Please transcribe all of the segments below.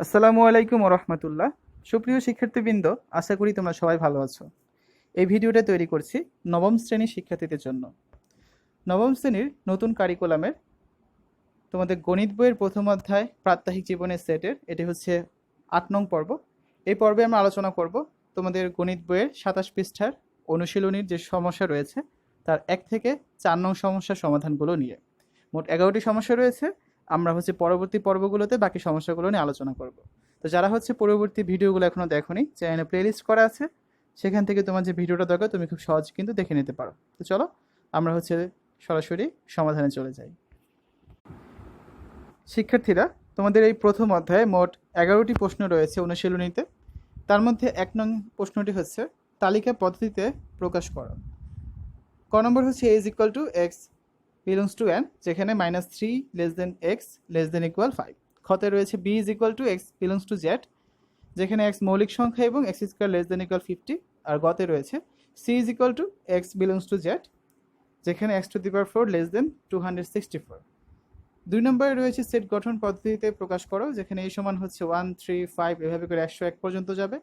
আসসালামু আলাইকুম রহমতুল্লাহ। সুপ্রিয় শিক্ষার্থীবৃন্দ, আশা করি তোমরা সবাই ভালো আছো। এই ভিডিওটা তৈরি করছি নবম শ্রেণির শিক্ষার্থীদের জন্য। নবম শ্রেণির নতুন কারিকুলামের তোমাদের গণিত বইয়ের প্রথম অধ্যায় প্রাত্যহিক জীবনের সেটের এটি হচ্ছে আট নং পর্ব। এই পর্বে আমরা আলোচনা করব তোমাদের গণিত বইয়ের সাতাশ পৃষ্ঠার অনুশীলনীর যে সমস্যা রয়েছে, তার এক থেকে চার নং সমস্যার সমাধানগুলো নিয়ে। মোট এগারোটি সমস্যা রয়েছে। আমরা হচ্ছে পরবর্তী পর্বগুলোতে বাকি সমস্যাগুলো নিয়ে আলোচনা করব। তো যারা হচ্ছে পরবর্তী ভিডিওগুলো এখনও দেখোনি, চ্যানেলে প্লেলিস্ট করা আছে, সেখান থেকে তোমার যে ভিডিওটা দরকার, তুমি খুব সহজ কিন্তু দেখে নিতে পারো। তো চলো, আমরা হচ্ছে সরাসরি সমাধানে চলে যাই। শিক্ষার্থীরা, তোমাদের এই প্রথম অধ্যায়ে মোট এগারোটি প্রশ্ন রয়েছে অনুশীলনীতে। তার মধ্যে এক নং প্রশ্নটি হচ্ছে, তালিকা পদ্ধতিতে প্রকাশ করো। ক নম্বর হচ্ছে A is equal to x belongs to N যেখানে minus three less than x less than equal five খতে রয়েছে B is equal to x belongs to Z যেখানে এক্স মৌলিক সংখ্যা এবং x square less than equal fifty আর গতে রয়েছে C is equal to x belongs to Z যেখানে x to the power four less than two hundred sixty four দুই নম্বরে রয়েছে সেট গঠন পদ্ধতিতে প্রকাশ করো, যেখানে এই সমান হচ্ছে ওয়ান থ্রি ফাইভ এভাবে করে একশো এক পর্যন্ত যাবে।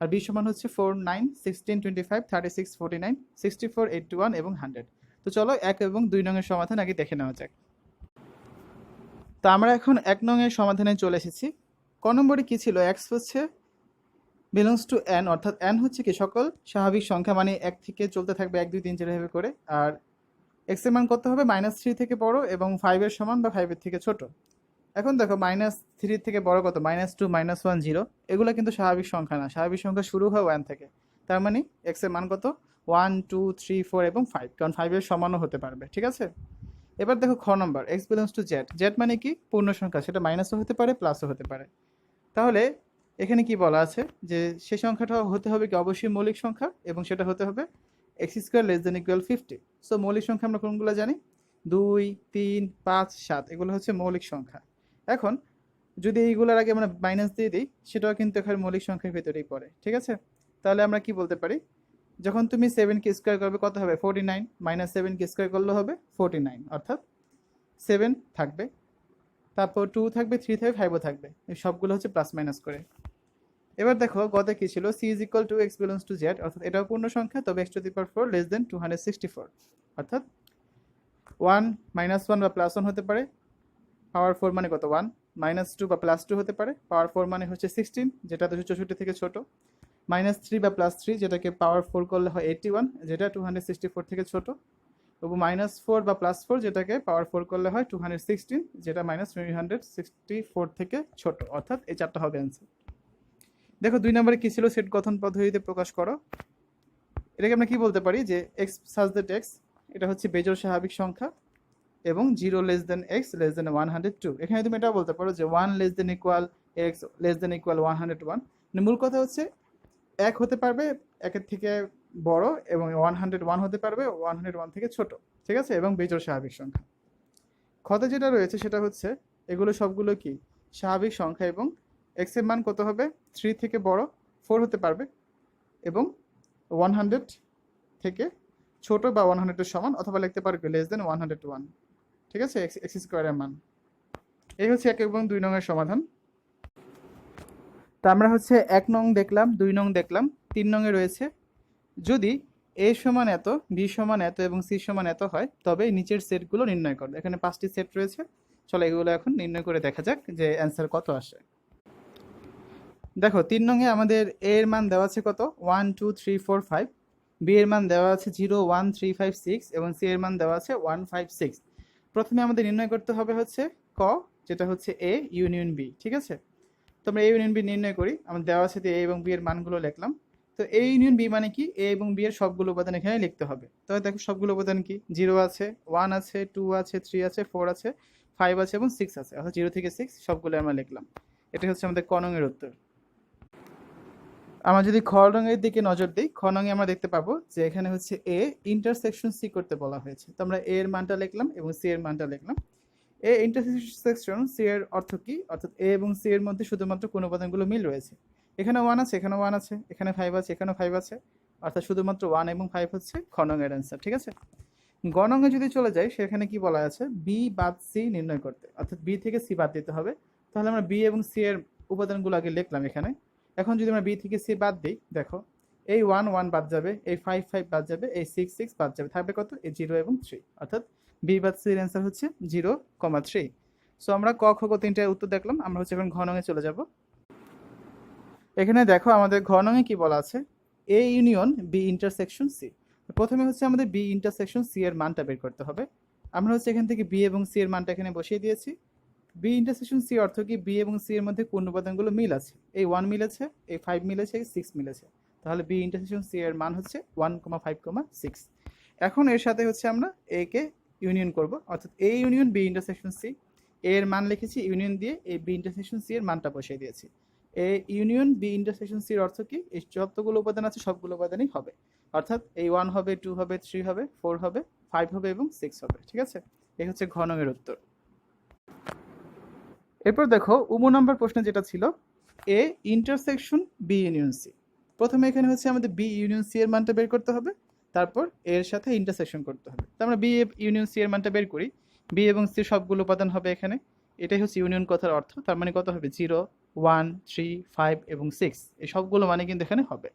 আর বি সমান হচ্ছে four nine sixteen twenty five thirty six forty nine sixty four eighty one এবং হান্ড্রেড তো চলো এক এবং দুই নংয়ের সমাধান আগে দেখে নেওয়া যাক। তো আমরা এখন এক নংয়ের সমাধানে চলে এসেছি। ক নম্বরে কী ছিল? এক্স হচ্ছে বিলংস টু এন অর্থাৎ এন হচ্ছে কি? সকল স্বাভাবিক সংখ্যা মানে এক থেকে চলতে থাকবে এক, দুই, তিন, চার এভাবে করে। আর এক্সের মান কত হবে? মাইনাস থ্রি থেকে বড় এবং ফাইভের সমান বা ফাইভের থেকে ছোট। এখন দেখো মাইনাস থ্রি থেকে বড় কত? Minus two minus one zero এগুলো কিন্তু স্বাভাবিক সংখ্যা না। স্বাভাবিক সংখ্যা শুরু হয় ওয়ান থেকে। তার মানে এক্সের মান কত? ওয়ান টু থ্রি ফোর এবং ফাইভ কারণ ফাইভের সমানও হতে পারবে, ঠিক আছে? এবার দেখো খ নম্বর x belongs to Z Z মানে কি? পূর্ণ সংখ্যা, সেটা মাইনাসও হতে পারে প্লাসও হতে পারে। তাহলে এখানে কি বলা আছে? যে সে সংখ্যাটা হতে হবে কি? অবশ্যই মৌলিক সংখ্যা এবং সেটা হতে হবে x square less than equal fifty so মৌলিক সংখ্যা আমরা কোনগুলো জানি? দুই, তিন, পাঁচ, সাত, এগুলো হচ্ছে মৌলিক সংখ্যা। এখন যদি এইগুলোর আগে আমরা মাইনাস দিয়ে দিই, সেটাও কিন্তু এখানে মৌলিক সংখ্যার ভেতরেই পড়ে, ঠিক আছে? তাহলে আমরা কি বলতে পারি? যখন তুমি সেভেন সেভেনকে স্কোয়ার করবে, কত হবে? ফোরটি নাইন মাইনাস সেভেন সেভেনকে স্কোয়ার করলে হবে ফোরটি নাইন অর্থাৎ সেভেন থাকবে। তারপর টু থাকবে থ্রি থাকবে ফাইভও থাকবে। এই সবগুলো হচ্ছে প্লাস মাইনাস করে। এবার দেখো, গতে কি ছিল? C is equal to x belongs to Z অর্থাৎ এটাও পূর্ণ সংখ্যা, তবে x to the power four less than two hundred sixty four অর্থাৎ ওয়ান মাইনাস ওয়ান বা প্লাস ওয়ান হতে পারে। পাওয়ার ফোর মানে কত? ওয়ান মাইনাস টু বা প্লাস টু হতে পারে। পাওয়ার ফোর মানে হচ্ছে সিক্সটিন যেটা দুশো চৌষট্টি থেকে ছোট। মাইনাস থ্রি বা প্লাস থ্রি যেটাকে পাওয়ার ফোর করলে হয় এইটটি ওয়ান যেটা টু হান্ড্রেড সিক্সটি ফোর থেকে ছোট। এবং মাইনাস ফোর বা প্লাস ফোর যেটাকে পাওয়ার ফোর করলে হয় টু হান্ড্রেড সিক্সটিন যেটা minus three hundred sixty four থেকে ছোট। অর্থাৎ এই চারটা হবে অ্যান্সার দেখো, দুই নম্বরে কী ছিল? সেট গঠন পদ্ধতিতে প্রকাশ করো। এটাকে আমরা কি বলতে পারি? যে এক্স সাজ দ্যাট এক্স এটা হচ্ছে বেজোড় স্বাভাবিক সংখ্যা এবং zero less than x less than one hundred two এখানে তুমি এটাও বলতে পারো যে one less than equal x less than equal one hundred one মূল কথা হচ্ছে এক হতে পারবে, একের থেকে বড় এবং ওয়ান হান্ড্রেড ওয়ান হতে পারবে ওয়ান হান্ড্রেড ওয়ান থেকে ছোট, ঠিক আছে? এবং বেজোড় স্বাভাবিক সংখ্যা। ক্ষতে যেটা রয়েছে সেটা হচ্ছে, এগুলো সবগুলো কি? স্বাভাবিক সংখ্যা এবং এক্সের মান কত হবে? থ্রি থেকে বড় ফোর হতে পারবে এবং ওয়ান হান্ড্রেড থেকে ছোট বা ওয়ান হান্ড্রেডের সমান, অথবা লিখতে পারবে less than one hundred one ঠিক আছে? এক্স স্কোয়ারের মান। এই হচ্ছে এক এবং দুই নংয়ের সমাধান। তা আমরা হচ্ছে এক নং দেখলাম, দুই নং দেখলাম, তিন নংয়ে রয়েছে। যদি এ সমান এত, বি সমান এত এবং সি সমান এত হয়, তবে নিচের সেটগুলো নির্ণয় করবে এখানে পাঁচটি সেট রয়েছে। চলো এগুলো এখন নির্ণয় করে দেখা যাক যে অ্যান্সার কত আসে। দেখো, তিন নংয়ে আমাদের এ এর মান দেওয়া আছে কত? One, two, three, four, five. B এর মান দেওয়া আছে zero, one, three, five, six এবং সি এর মান দেওয়া আছে ওয়ান, ফাইভ, সিক্স। প্রথমে আমাদের নির্ণয় করতে হবে হচ্ছে ক, যেটা হচ্ছে এ, ইউনিয়ন বি, ঠিক আছে? আমরা এ ইউনিয়ন বি নির্ণয় করি। আমাদের দেওয়া আছে এ এবং বি এর মানগুলো লিখলাম। তো এ ইউনিয়ন বি মানে কি? এ এবং বি এর সবগুলো উপাদান এখানে লিখতে হবে। তবে দেখো সবগুলো উপাদান কি? জিরো আছে, ওয়ান আছে, টু আছে, থ্রি আছে, ফোর আছে, ফাইভ আছে এবং সিক্স আছে। অর্থাৎ জিরো থেকে সিক্স সবগুলো আমরা লিখলাম। এটা হচ্ছে আমাদের কনংয়ের উত্তর। আমরা যদি খ রঙের দিকে নজর দিই, খ রঙে আমরা দেখতে পাবো যে এখানে হচ্ছে এ ইন্টারসেকশন সি করতে বলা হয়েছে। তো আমরা এ এর মানটা লিখলাম এবং সি এর মানটা লিখলাম। এ ইন্টারসেকশন সি এর অর্থ কি? অর্থাৎ এ এবং সি এর মধ্যে শুধুমাত্র কোন উপাদানগুলো মিল রয়েছে। এখানে ওয়ান আছে এখানে ওয়ান আছে, এখানে ফাইভ আছে, এখানেও ফাইভ আছে। অর্থাৎ শুধুমাত্র ওয়ান এবং ফাইভ হচ্ছে খনঙের অ্যান্সার ঠিক আছে? গণঙে যদি চলে যাই, সেখানে কি বলা আছে? বি বাদ সি নির্ণয় করতে। অর্থাৎ বি থেকে সি বাদ দিতে হবে। তাহলে আমরা বি এবং সি এর উপাদানগুলো আগে লিখলাম এখানে। এখন যদি আমরা বি থেকে সি বাদ দিই, দেখো, এই ওয়ান ওয়ান বাদ যাবে, এই ফাইভ ফাইভ বাদ যাবে, এই সিক্স সিক্স বাদ যাবে। থাকবে কত? এই জিরো এবং থ্রি অর্থাৎ বি বাদ সির অ্যান্সার হচ্ছে জিরো কমা থ্রি। সো আমরা ক, খ, গ তিনটার উত্তর দেখলাম, আমরা হচ্ছে এখন ঘ নঙে চলে যাব। এখানে দেখো আমাদের ঘ নঙে কি বলা আছে? A union B intersection C প্রথমে হচ্ছে আমাদের বি ইন্টারসেকশন সি এর মানটা বের করতে হবে। আমরা হচ্ছে এখান থেকে বি এবং সি এর মানটা এখানে বসিয়ে দিয়েছি। বি ইন্টারসেকশন সি অর্থ কি? বি এবং সি এর মধ্যে কোন উপাদানগুলো মিল আছে? এই ওয়ান মিলেছে এই ফাইভ মিলেছে এই সিক্স মিলেছে তাহলে বি ইন্টারসেকশন সি এর মান হচ্ছে one comma five comma six এখন এর সাথে হচ্ছে আমরা এ কে ইউনিয়ন করব। অর্থাৎ A union B intersection C এর মান লিখেছি, ইউনিয়ন দিয়ে এই বি ইন্টারসেকশন সি এর মানটা বসিয়ে দিয়েছি। এ ইউনিয়ন বি ইন্টারসেকশন সির অর্থ কি? এই যতগুলো উপাদান আছে, সবগুলো উপাদানই হবে। অর্থাৎ এই ওয়ান হবে টু হবে থ্রি হবে ফোর হবে ফাইভ হবে এবং সিক্স হবে, ঠিক আছে? এই হচ্ছে ঘনকের উত্তর। এরপর দেখো, উমো নম্বর প্রশ্ন যেটা ছিল A intersection B union C প্রথমে এখানে হচ্ছে আমাদের বি ইউনিয়ন সি এর মানটা বের করতে হবে। তারপর এর সাথে ইন্টারসেকশন করতে হবে। তো আমরা বি ইউনিয়ন সি এর মানটা বের করি। বি এবং সি সবগুলো উপাদান হবে এখানে। এটাই হচ্ছে ইউনিয়ন কথার অর্থ। তার মানে কত হবে? জিরো ওয়ান থ্রি ফাইভ এবং সিক্স এই সবগুলো মানে কিন্তু এখানে হবে।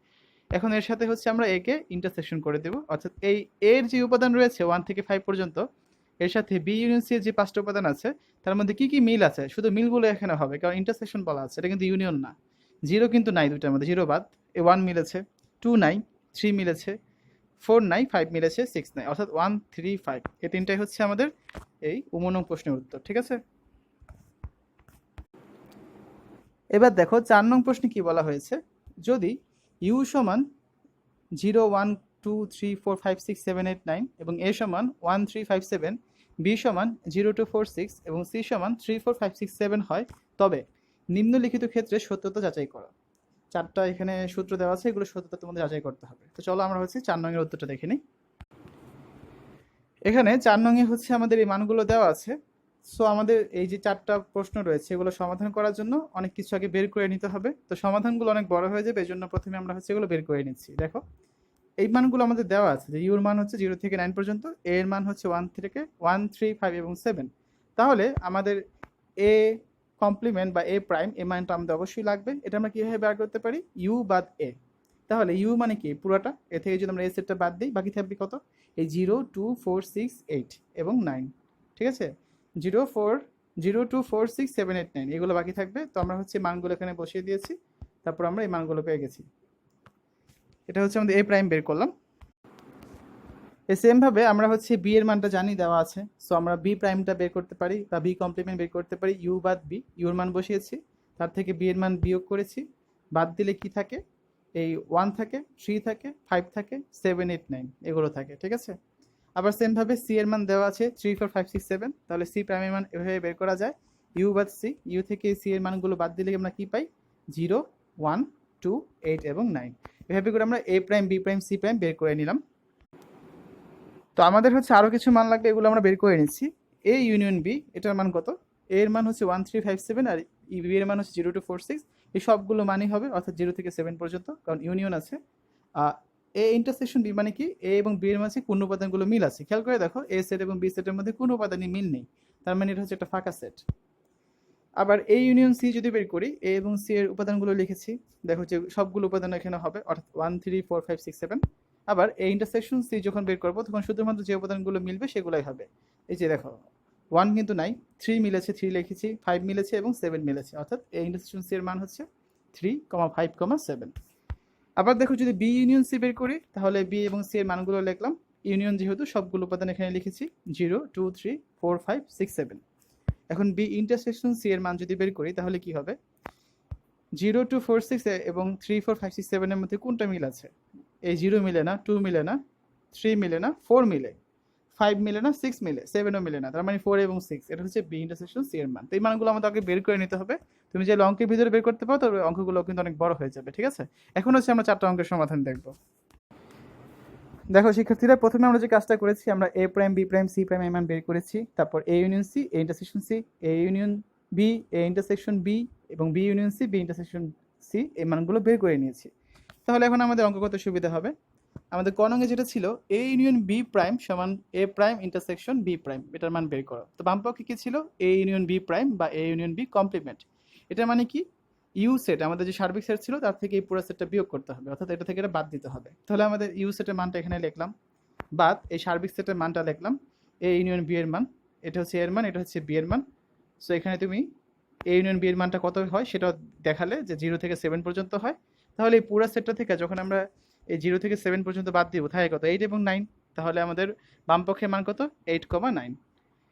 এখন এর সাথে হচ্ছে আমরা একে ইন্টারসেকশন করে দেব। অর্থাৎ এই এর যে উপাদান রয়েছে ওয়ান থেকে ফাইভ পর্যন্ত, এর সাথে বি ইউনিয়ন সি এর যে পাঁচটা উপাদান আছে, তার মধ্যে কি কি মিল আছে? শুধু মিলগুলো এখানে হবে, কারণ ইন্টারসেকশন বলা আছে। এটা কিন্তু ইউনিয়ন না। জিরো কিন্তু নাই দুটার মধ্যে। জিরো বাদ, এ ওয়ান মিলেছে টু নাই থ্রি মিলেছে ফোর নাই ফাইভ মিলেছে, সিক্স নাই অর্থাৎ ওয়ান থ্রি ফাইভ। এই তিনটাই হচ্ছে আমাদের এই উমনং প্রশ্নের উত্তর, ঠিক আছে? এবার দেখো, চার নং প্রশ্নে কি বলা হয়েছে? যদি ইউ সমান zero one two three four five six seven eight nine এবং এ সমান one three five seven B সমান জিরো টু ফোর সিক্স এবং সি সমান three four five six seven হয়, তবে নিম্নলিখিত ক্ষেত্রে সত্যতা যাচাই করো। চারটা এখানে সূত্র দেওয়া আছে, এগুলো সত্যতা তোমাদের যাচাই করতে হবে। তো চলো আমরা হচ্ছে চার নংয়ের উত্তরটা দেখে নিই। এখানে চার নংয়ে হচ্ছে আমাদের এই মানগুলো দেওয়া আছে। সো আমাদের এই যে চারটা প্রশ্ন রয়েছে, এগুলো সমাধান করার জন্য অনেক কিছু আগে বের করে নিতে হবে। তো সমাধানগুলো অনেক বড় হয়ে যাবে এই জন্য প্রথমে আমরা হচ্ছে এগুলো বের করে নিচ্ছি। দেখো, এই মানগুলো আমাদের দেওয়া আছে যে ইউর মান হচ্ছে জিরো থেকে নাইন পর্যন্ত এর মান হচ্ছে ওয়ান থেকে ওয়ান থ্রি ফাইভ এবং সেভেন তাহলে আমাদের এ কমপ্লিমেন্ট বা এ প্রাইম এ মানটা আমাদের অবশ্যই লাগবে। এটা আমরা কীভাবে বের করতে পারি? ইউ বাদ এ তাহলে ইউ মানে কি? পুরোটা। এ থেকে যদি আমরা এ সেটটা বাদ দিই, বাকি থাকবে কত? এই zero two four six eight এবং নাইন ঠিক আছে? Zero four zero two four six seven eight nine এগুলো বাকি থাকবে। তো আমরা হচ্ছে মানগুলো এখানে বসিয়ে দিয়েছি। তারপর আমরা এই মানগুলো পেয়ে গেছি। এটা হচ্ছে আমাদের এ প্রাইম বের করলাম। সেমভাবে আমরা হচ্ছে বি এর মানটা জানি দেওয়া আছে। সো আমরা বি প্রাইমটা বের করতে পারি বা বি কমপ্লিমেন্ট বের করতে পারি ইউ বাদ বি ইউর মান বসিয়েছি, তার থেকে বি এর মান বিয়োগ করেছি, বাদ দিলে কি থাকে? এই ওয়ান থাকে থ্রি থাকে ফাইভ থাকে সেভেন এইট নাইন এগুলো থাকে, ঠিক আছে? আবার সেমভাবে সি এর মান দেওয়া আছে three four five six seven তাহলে সি প্রাইমের মান এভাবে বের করা যায়। ইউ বাদ সি ইউ থেকে সি এর মানগুলো বাদ দিলে আমরা কি পাই? জিরো ওয়ান টু এইট এবং নাইন এভাবে করে আমরা A prime B prime C prime বের করে নিলাম। তো আমাদের হচ্ছে আরও কিছু মান লাগবে, এগুলো আমরা বের করে নিচ্ছি। এ ইউনিয়ন বি এটার মান কত? এর মান হচ্ছে ওয়ান থ্রি ফাইভ সেভেন আর ই বি এর মান হচ্ছে জিরো টু ফোর সিক্স এই সবগুলো মানই হবে, অর্থাৎ জিরো থেকে সেভেন পর্যন্ত, কারণ ইউনিয়ন আছে। এ ইন্টারসেকশন বি মানে কি? এ এবং বি এর মাঝে কোন উপাদানগুলো মিল আছে। খেয়াল করে দেখো এ সেট এবং বি সেটের মধ্যে কোনো উপাদানই মিল নেই। তার মানে এটা হচ্ছে একটা ফাঁকা সেট আবার এ ইউনিয়ন সি যদি বের করি এ এবং সি এর উপাদানগুলো লিখেছি, দেখো যে সবগুলো উপাদান এখানে হবে, অর্থাৎ one three four five six seven আবার এই ইন্টারসেকশন সি যখন বের করব, তখন শুধুমাত্র যে উপাদানগুলো মিলবে সেগুলোই হবে। এই যে দেখো ওয়ান কিন্তু নাই থ্রি মিলেছে থ্রি লিখেছি ফাইভ মিলেছে এবং সেভেন মিলেছে। অর্থাৎ এই ইন্টারসেকশন সি এর মান হচ্ছে three comma five comma seven আবার দেখো যদি বি ইউনিয়ন সি বের করি, তাহলে বি এবং সি এর মানগুলো লিখলাম। ইউনিয়ন যেহেতু সবগুলো উপাদান এখানে লিখেছি zero two three four five six seven এখন বি ইন্টারসেকশন সি এর মান যদি বের করি, তাহলে কি হবে? জিরো টু ফোর সিক্স এবং থ্রি ফোর ফাইভ সিক্স সেভেনের মধ্যে কোনটা মিল আছে? এই জিরো মিলে না টু মিলে না থ্রি মিলে না ফোর মিলে ফাইভ মিলে না সিক্স মিলে সেভেনও মিলে না, তার মানে ফোর এবং সিক্স এটা হচ্ছে বি ইন্টারসেকশন সি এর মান। তো এই মানগুলো আমাদের আগে বের করে নিতে হবে। তুমি যে অঙ্কের ভিতরে বের করতে পারো তবে অঙ্কগুলো কিন্তু অনেক বড় হয়ে যাবে, ঠিক আছে? এখন হচ্ছে আমরা চারটা অঙ্কের সমাধান দেখব। দেখো, শিক্ষার্থীরা, প্রথমে আমরা যে কাজটা করেছি, আমরা A prime B prime C prime এর মান বের করেছি, তারপর A union C A intersection C A union B A intersection B এবং B union C B intersection C এই মানগুলো বের করে নিয়েছি। তাহলে এখন আমাদের অঙ্ক করতে সুবিধা হবে? আমাদের কনঙ্গে যেটা ছিল এ ইউনিয়ন বি প্রাইম সমান A prime intersection B prime, এটার মান বের করো। তো বামপক্ষে কী ছিল? এ ইউনিয়ন বি প্রাইম বা এ ইউনিয়ন বি কমপ্লিমেন্ট এটা মানে কি? ইউ সেট আমাদের যে সার্বিক সেট ছিল, তার থেকে এই পুরো সেটটা বিয়োগ করতে হবে, অর্থাৎ এটা থেকে এটা বাদ দিতে হবে। তাহলে আমাদের ইউ সেটের মানটা এখানে লিখলাম। বাদ, এই সার্বিক সেটের মানটা লিখলাম। এ ইউনিয়ন বি এর মান, এটা হচ্ছে এর মান, এটা হচ্ছে বি এর মান। সো এখানে তুমি এ ইউনিয়ন বি এর মানটা কত হয়? সেটা দেখালে যে জিরো থেকে সেভেন পর্যন্ত হয়। তাহলে এই পুরো সেটটা থেকে যখন আমরা এই জিরো থেকে সেভেন পর্যন্ত বাদ দিব থাকে কত? এইট এবং নাইন তাহলে আমাদের বামপক্ষের মান কত? এইট কমা নাইন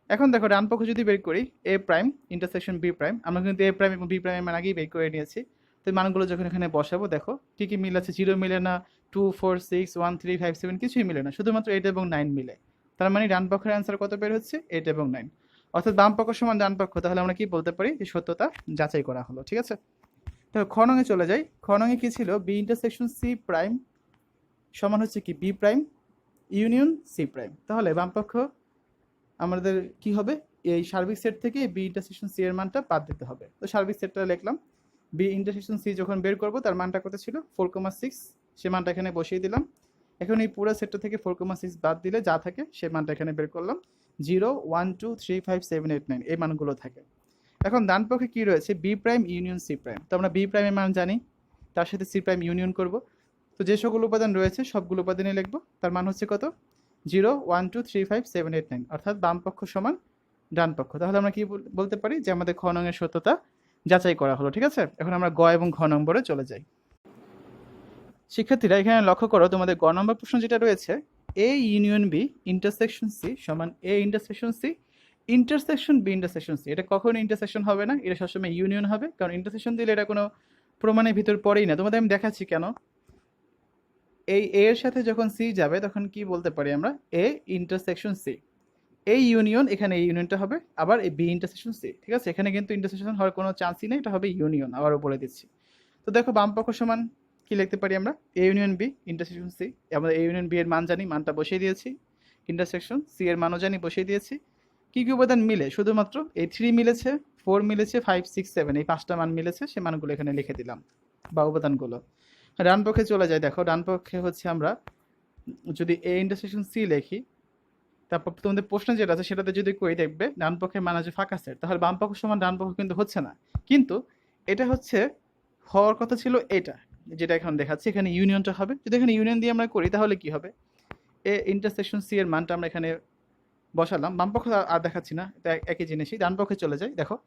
এখন দেখো, ডান পক্ষ যদি বের করি A prime intersection B prime আমরা কিন্তু এ প্রাইম এবং বি প্রাইমের মান আগেই বের করে নিয়েছি। তো এই মানগুলো যখন এখানে বসাবো, দেখো, কী কী মিল আছে? জিরো মিলে না two four six one three five seven কিছুই মিলে না, শুধুমাত্র এইট এবং নাইন মিলে। তার মানে ডান পক্ষের অ্যান্সার কত বের হচ্ছে? এইট এবং নাইন অর্থাৎ বাম পক্ষ সমান ডান পক্ষ, তাহলে আমরা কি বলতে পারি? যে সত্যতা যাচাই করা হলো, ঠিক আছে? তো খনঙে চলে যাই। খনঙে কি ছিল? বি ইন্টারসেকশন সি প্রাইম সমান হচ্ছে কি? B prime union C prime তাহলে বাম পক্ষ আমাদের কি হবে? এই সার্বিক সেট থেকে বি ইন্টারসেকশন সি এর মানটা বাদ দিতে হবে। তো সার্বিক সেটটা লিখলাম। বি ইন্টারসেকশন সি যখন বের করব, তার মানটা কত ছিল? ফোর কমা সিক্স সে মানটা এখানে বসিয়ে দিলাম। এখন এই পুরো সেটটা থেকে ফোর কমা সিক্স বাদ দিলে যা থাকে, সে মানটা এখানে বের করলাম। Zero one two three five seven eight nine এই মানগুলো থাকে। এখন ডান পক্ষে কী রয়েছে? B prime union C prime তো আমরা বি প্রাইমের মান জানি, তার সাথে সি প্রাইম ইউনিয়ন করব। তো যে সকল উপাদান রয়েছে, সবগুলো উপাদানে লিখব। তার মান হচ্ছে কত? Zero one two three five seven eight nine অর্থাৎ বাম পক্ষ সমান ডান পক্ষ। তাহলে আমরা কি বল- বলতে পারি যে আমাদের খ নংয়ের সত্যতা যাচাই করা হলো, ঠিক আছে? এখন আমরা গ এবং ঘ নম্বরে চলে যাই। শিক্ষার্থীরা, এখানে লক্ষ্য করো, তোমাদের গ নম্বর প্রশ্ন যেটা রয়েছে A union B intersection C সমান A intersection C intersection B intersection C এটা কখনো ইন্টারসেকশন হবে না, এটা সবসময় ইউনিয়ন হবে, কারণ ইন্টারসেকশন দিলে এটা কোনো প্রমাণের ভিতর পড়েই না। তোমাদের আমি দেখাচ্ছি কেন। এই এ এর সাথে যখন সি যাবে, তখন কি বলতে পারি আমরা? এ ইন্টারসেকশন সি এই ইউনিয়ন এখানে এই ইউনিয়নটা হবে, আবার এই বি ইন্টারসেকশন সি ঠিক আছে? এখানে কিন্তু ইন্টারসেকশন হওয়ার কোনো চান্সই নেই, এটা হবে ইউনিয়ন আবারও বলে দিচ্ছি। তো দেখো, বাম পক্ষ সমান কি লিখতে পারি আমরা? A union B intersection C আমরা এ ইউনিয়ন বি এর মান জানি, মানটা বসিয়ে দিয়েছি। ইন্টারসেকশন সি এর মানও জানি, বসিয়ে দিয়েছি। কী কী উপাদান মিলে? শুধুমাত্র এই থ্রি মিলেছে ফোর মিলেছে ফাইভ সিক্স সেভেন এই পাঁচটা মান মিলেছে, সে মানগুলো এখানে লিখে দিলাম বা উপাদানগুলো। ডান পক্ষে চলে যায়, দেখো ডান পক্ষে হচ্ছে আমরা যদি এ ইন্টারসেকশন সি লিখি, তারপর তোমাদের প্রশ্ন যেটা আছে সেটাতে যদি কই দেখবে, ডান পক্ষের মান আছে ফাঁকা সেট তাহলে বাম পক্ষ সমান ডান পক্ষ কিন্তু হচ্ছে না। কিন্তু এটা হচ্ছে হওয়ার কথা ছিল এটা, যেটা এখন দেখাচ্ছি, এখানে ইউনিয়নটা হবে। যদি এখানে ইউনিয়ন দিয়ে আমরা করি, তাহলে কি হবে? এ ইন্টারসেকশন সি এর মানটা আমরা এখানে বসালাম, বাম পক্ষ আর- দেখাচ্ছি না, এটা একই জিনিসই। ডান পক্ষে চলে যাই, দেখো।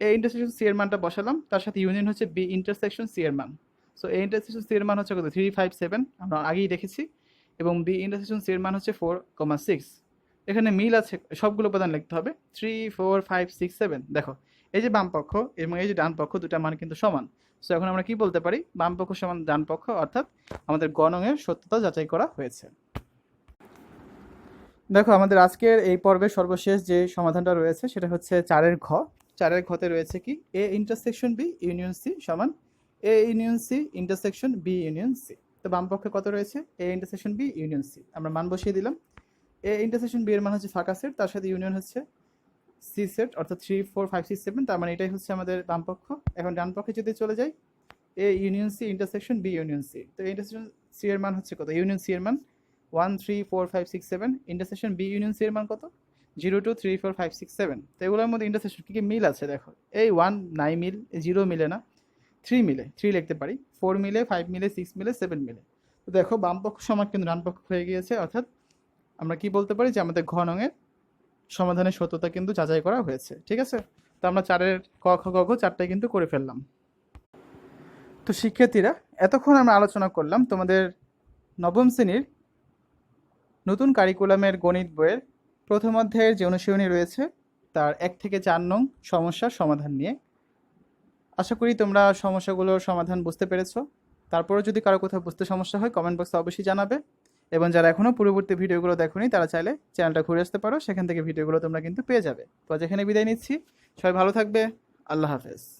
এ ইন্টারসেকশন সি এর মানটা বসালাম, তার সাথে ইউনিয়ন হচ্ছে বি ইন্টারসেকশন সি এর মান। সো এ ইন্টারসেকশন সি এর মান হচ্ছে কত? থ্রি ফাইভ সেভেন আমরা আগেই দেখেছি। এবং বি ইন্টারসেকশন সি এর মান হচ্ছে ফোর কমা সিক্স এখানে মিল আছে, সবগুলো উপাদান লিখতে হবে। Three four five six seven দেখো। এই যে বাম পক্ষ এবং এই যে ডান পক্ষ, দুটা মান কিন্তু সমান। সো এখন আমরা কি বলতে পারি? বাম পক্ষ সমান ডান পক্ষ, অর্থাৎ আমাদের গণঙের সত্যতা যাচাই করা হয়েছে। দেখো, আমাদের আজকের এই পর্বের সর্বশেষ যে সমাধানটা রয়েছে সেটা হচ্ছে চারের ঘ। চারের ঘতে রয়েছে কি? A intersection B union C সমান A union C intersection B union C. তো বাম পক্ষে কত রয়েছে? A intersection B union C. আমরা মান বসিয়ে দিলাম। এ ইন্টারসেকশন বি এর মান হচ্ছে ফাঁকা সেট, তার সাথে ইউনিয়ন হচ্ছে সি সেট, অর্থাৎ three four five six seven তার মানে এটাই হচ্ছে আমাদের বাম পক্ষ। এখন ডান পক্ষে যদি চলে যাই, A union C intersection B union C. তো ইন্টারসেকশন সি এর মান হচ্ছে কত? ইউনিয়ন সি এর মান one three four five six seven intersection B union C এর মান কত? Zero two three four five six seven তো এগুলোর মধ্যে ইন্টারসেকশন কী কী মিল আছে দেখো? এই ওয়ান নাই মিল জিরো মিলে না থ্রি মিলে থ্রি লিখতে পারি। ফোর মিলে ফাইভ মিলে সিক্স মিলে সেভেন মিলে। তো দেখো, বাম পক্ষ সমান কিন্তু ডান পক্ষ হয়ে গিয়েছে, অর্থাৎ আমরা কি বলতে পারি যে আমাদের ঘ নঙের সমাধানের সত্যতা কিন্তু যাচাই করা হয়েছে, ঠিক আছে? তো আমরা চারের ক, খ, গ, ঘ চারটায় কিন্তু করে ফেললাম। তো শিক্ষার্থীরা, এতক্ষণ আমরা আলোচনা করলাম তোমাদের নবম শ্রেণির নতুন কারিকুলামের গণিত বইয়ের প্রথম অধ্যায়ের যে অনুশীলনী রয়েছে, তার এক থেকে চার নং সমস্যার সমাধান নিয়ে। আশা করি তোমরা সমস্যাগুলোর সমাধান বুঝতে পেরেছ। তারপরেও যদি কারও কোথাও বুঝতে সমস্যা হয় কমেন্ট বক্সে অবশ্যই জানাবে। এবং যারা এখনও পূর্ববর্তী ভিডিওগুলো দেখোনি, তারা চাইলে চ্যানেলটা ঘুরে আসতে পারো। সেখান থেকে ভিডিওগুলো তোমরা কিন্তু পেয়ে যাবে। তো আজ এখানে বিদায় নিচ্ছি। সবাই ভালো থাকবে। আল্লাহ হাফেজ।